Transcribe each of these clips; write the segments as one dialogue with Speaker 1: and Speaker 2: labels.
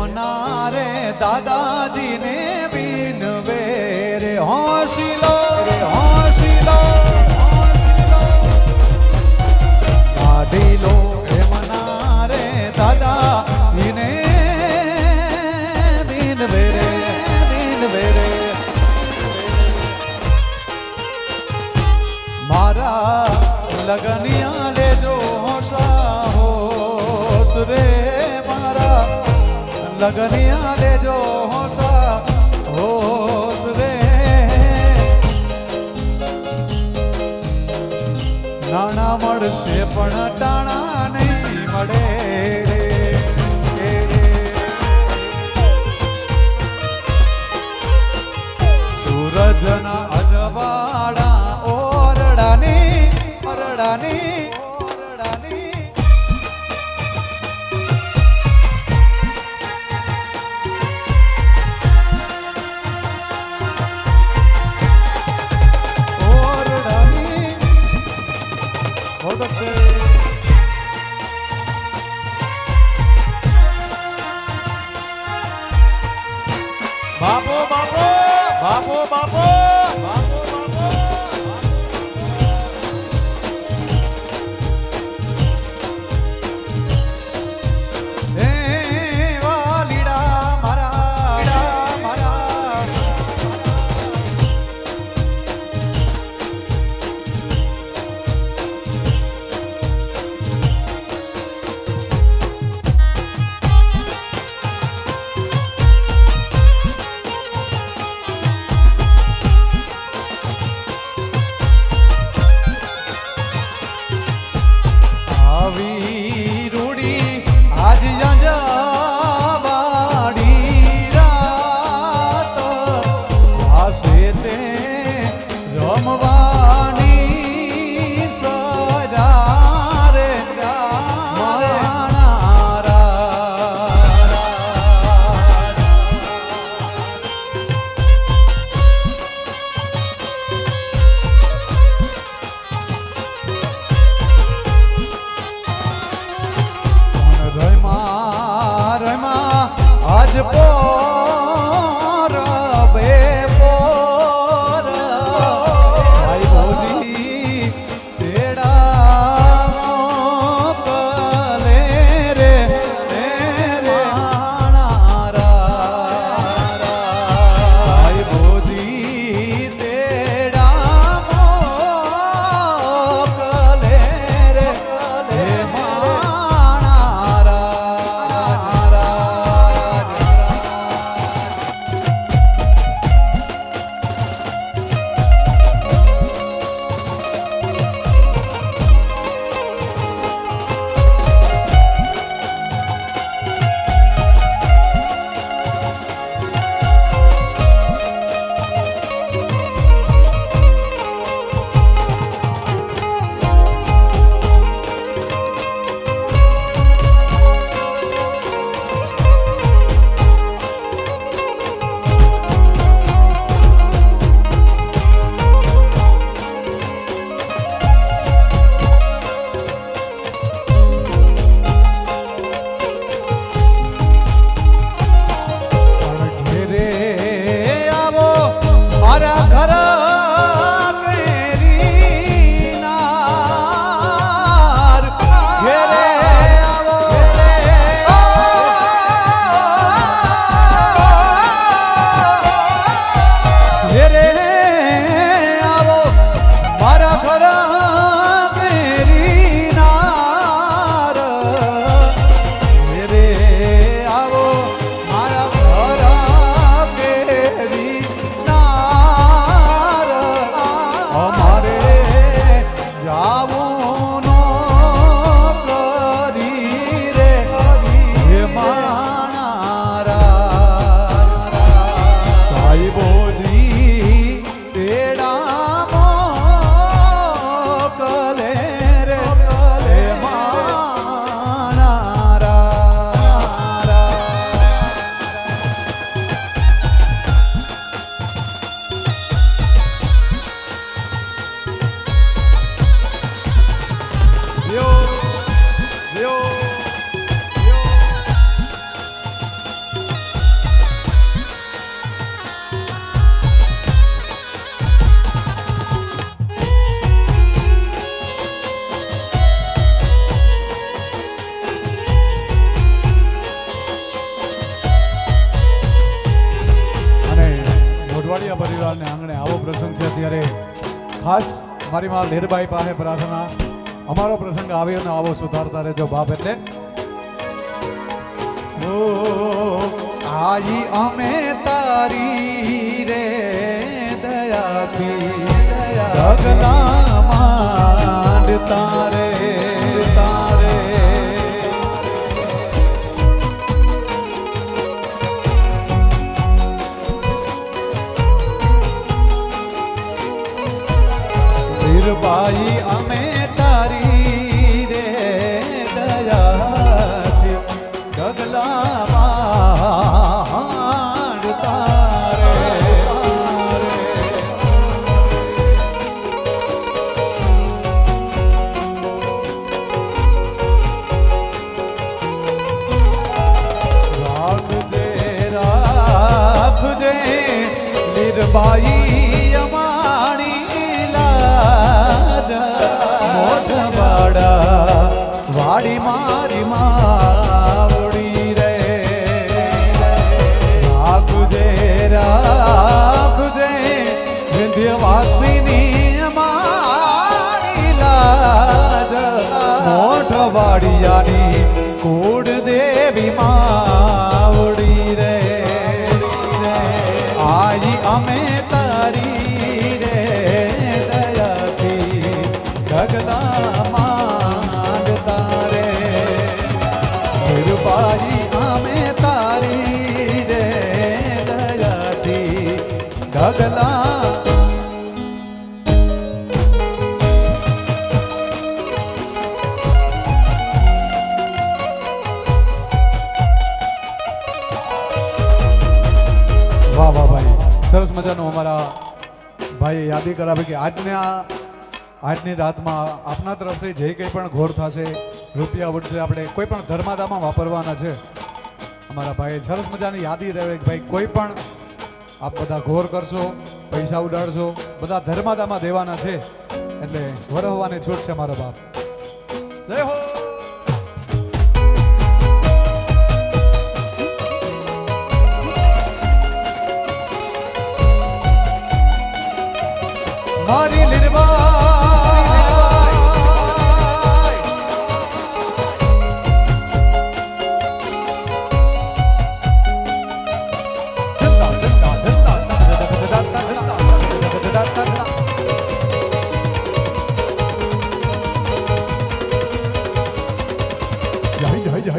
Speaker 1: મોના રે દાદા લગનિયા લેજો હોસા હોસ રે. નાણા મળશે પણ ટાણા નહીં મળે. બાપો બાપો બાપો બાપો. ખાસ મારી માં ધીરભાઈ પાસે પ્રાર્થના. અમારો પ્રસંગ આવ્યો ને આવો સુધારતા રહેજો બાપ એટલે. આઈ અમે તારી રે દયા દયા ગગલા વાહ વાહ, ભાઈ. સરસ મજાનું અમારા ભાઈએ યાદી કરાવે કે આજના આજની રાતમાં આપના તરફથી જે કંઈ પણ ઘોર થશે, રૂપિયા ઉઠશે આપણે કોઈ પણ ધર્માદામાં વાપરવાના છે. અમારા ભાઈએ સરસ મજાની યાદી રહે કે ભાઈ કોઈ પણ આપ બધા ઘોર કરશો, પૈસા ઉડાડશો, બધા ધર્માદામાં દેવાના છે. એટલે વરહવાની છૂટ છે મારો બાપ. મારી લીરબાઈ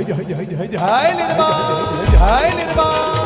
Speaker 1: જય નિર્માણ જય નિર્માણ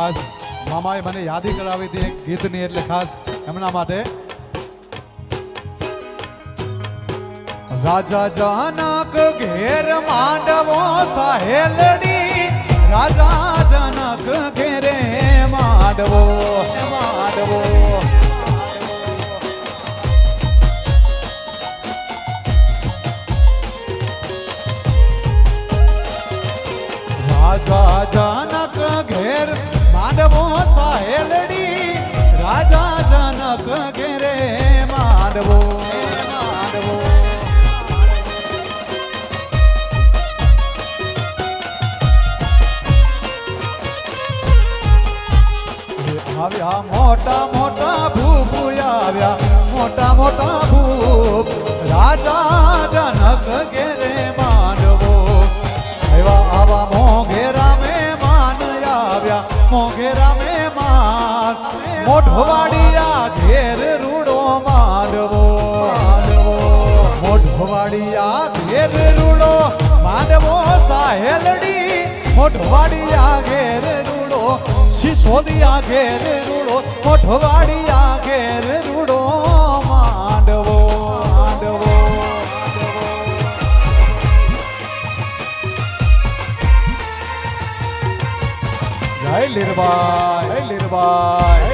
Speaker 1: ખાસ મામાએ મને યાદી કરાવી હતી એક ગીતની, એટલે ખાસ એમના માટે. રાજા જનક ઘેર માંડવો સાહેલડી રાજા જનક ઘેરે માંડવો માંડવો. રાજા જનક ઘેર માંડવો સાહેલડી રાજા જનક ઘેરે માંડવો માંડવો આવ્યા મોટા મોટા ભૂપ આવ્યા મોટા મોટા ભૂપ રાજા જનક ઘેરે આવ્યા મે માર, મોઢવાડિયા ઘેર રૂડો માંડવો માંડવો. મોઢવાડિયા ઘેર રૂડો માંડવો, સાહેલડી. મોઢવાડિયા ઘેર રૂડો, સિસોદિયા ઘેર રૂડો, મોઢવાડિયા ઘેર રૂડો. જય લીરબાઈ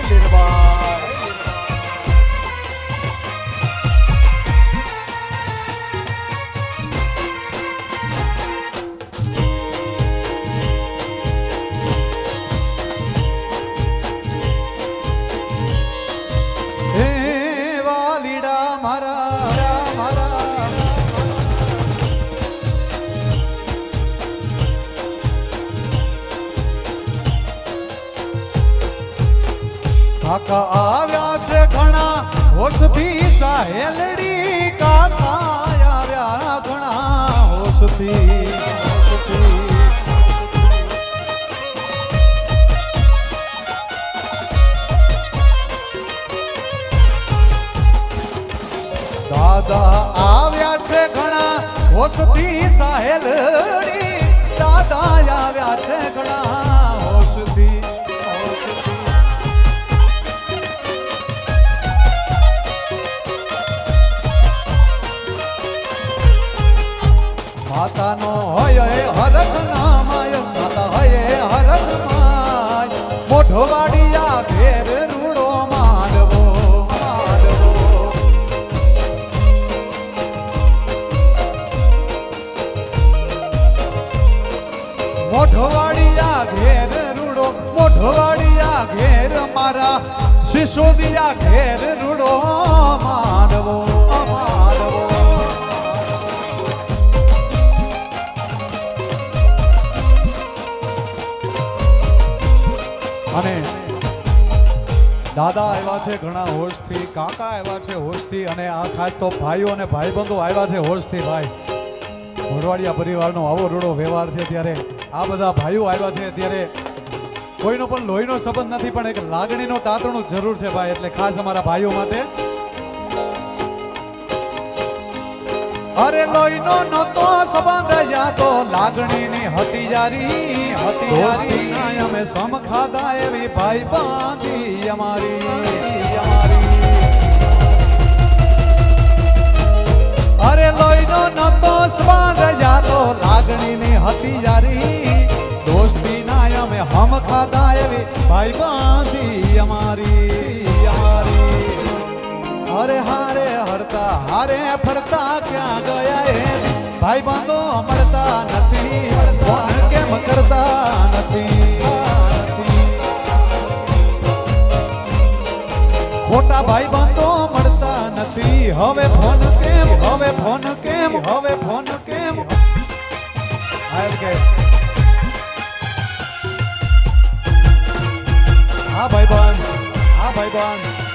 Speaker 1: આવ્યા છે ઘણા. હોશથી સાહેલડી કાકા આવ્યા ઘણા. હોશથી દાદા આવ્યા છે ઘણા. હોશથી સાહેલડી દાદા આવ્યા છે ઘણા. હોશથી માતાનો હોય હરખ નામાય, માતા હય હરખ માય. મોઢો વાડિયા ઘેર રૂડો માંડવો મોઢો વાડિયા ઘેર રૂડો મોઢવાડિયા ઘેર મારા સિસોદિયા ઘેર રૂડો માંડવો દાદા આવ્યા છે ઘણા હોશથી, કાકા આવ્યા છે હોશથી અને આ ખાસ તો ભાઈઓ અને ભાઈબંધો આવ્યા છે હોશથી, ભાઈ. મોઢવાડિયા પરિવારનો આવો રૂડો વ્યવહાર છે ત્યારે આ બધા ભાઈઓ આવ્યા છે ત્યારે કોઈનો પણ લોહીનો સંબંધ નથી, પણ એક લાગણીનો તાતણું જરૂર છે ભાઈ, એટલે ખાસ અમારા ભાઈઓ માટે. અરે લોહીનો નતો સંબંધ, યા તો લાગણીની હતી જારી હતી જારી અમે સમ ખાધા એવી ભાઈ બાંધી અમારી અરે લોહીનો નતો સ્વાદ જાતો તો લાગણીની હતી જારી દોસ્તી ના અમે હમ ખાધા એવી ભાઈ બાંધી અમારી અમારી. અરે હારે હરતા, હારે ફરતા ક્યાં ગયા એ? ભાઈ બાંધો મળતા નથી ફોન કેમ કરતા નથી ખોટા ભાઈ બાંધો મળતા નથી હવે ફોન કેમ હવે ફોન કેમ હવે ફોન કેમ હાલ કે હા ભાઈ બાંધ હા ભાઈ બાંધ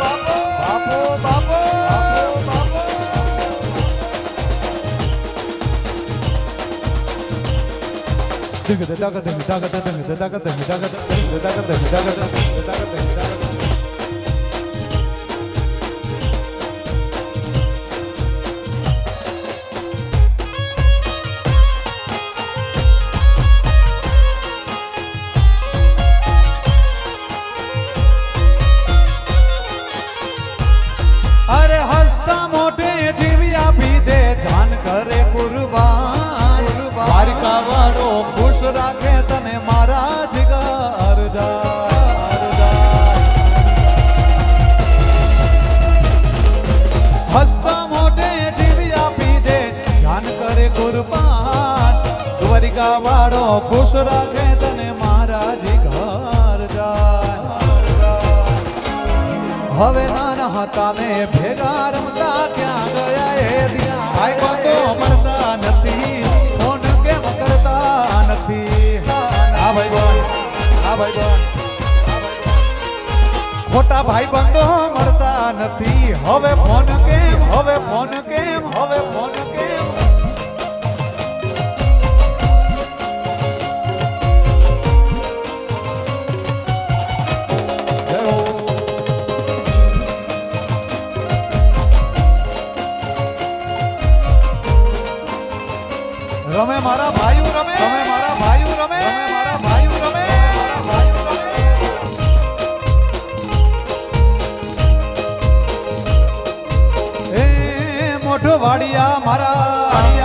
Speaker 1: બાપો બાપો બાપો બાપો બાપો Ding da da ding da da ding da da ding da da ding Dwarka વાળો ખુશ રાખે તને મારા જીગર જાય હવે નાના હતા ને ભેગા રમતા ક્યાં ગયા એ દિયા ભાઈ બંધો મળતા નથી ફોન કેમ કરતા નથી હા ભાઈ બન હા ભાઈ બન ખોટા ભાઈ બંધો મળતા નથી હવે ફોન કેમ હવે ફોન રમે મારા ભાઈઓ રમે. રમે મારા ભાઈઓ રમે. રમે મારા ભાઈઓ રમે. મોઢો વાડિયા મારા.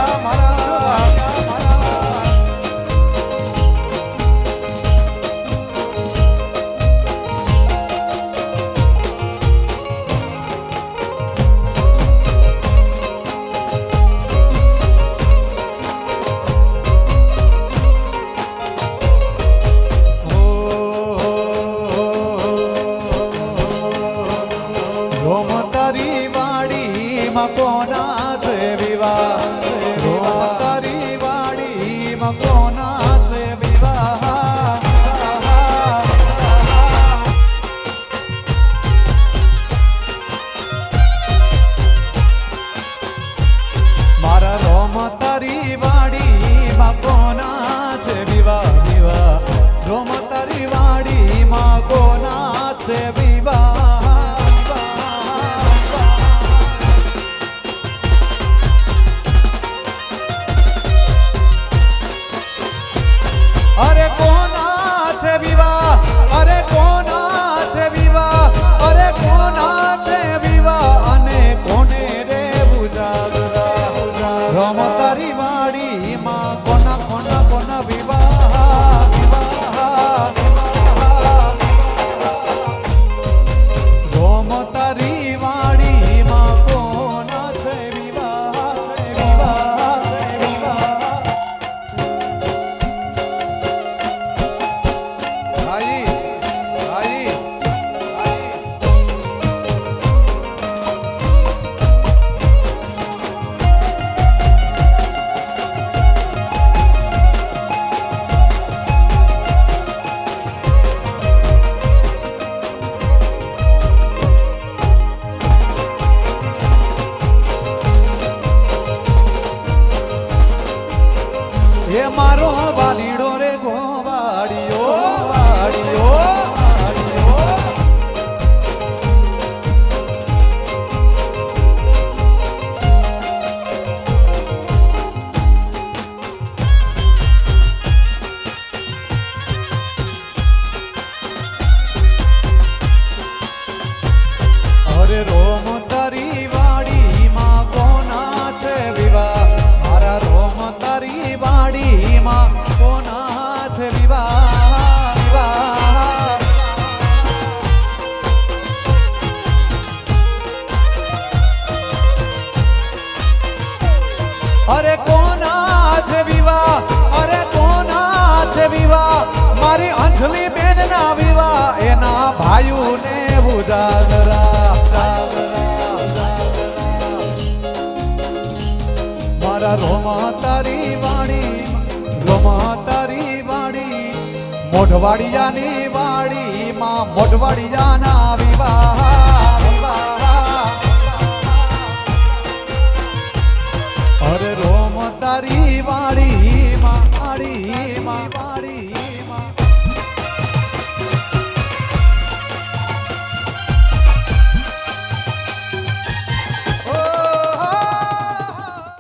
Speaker 1: રોમા તારી વાણી રોમા તારી વાણી મોઢવાડિયાની વાડીમાં મોઢવાડિયાના વિવાહ.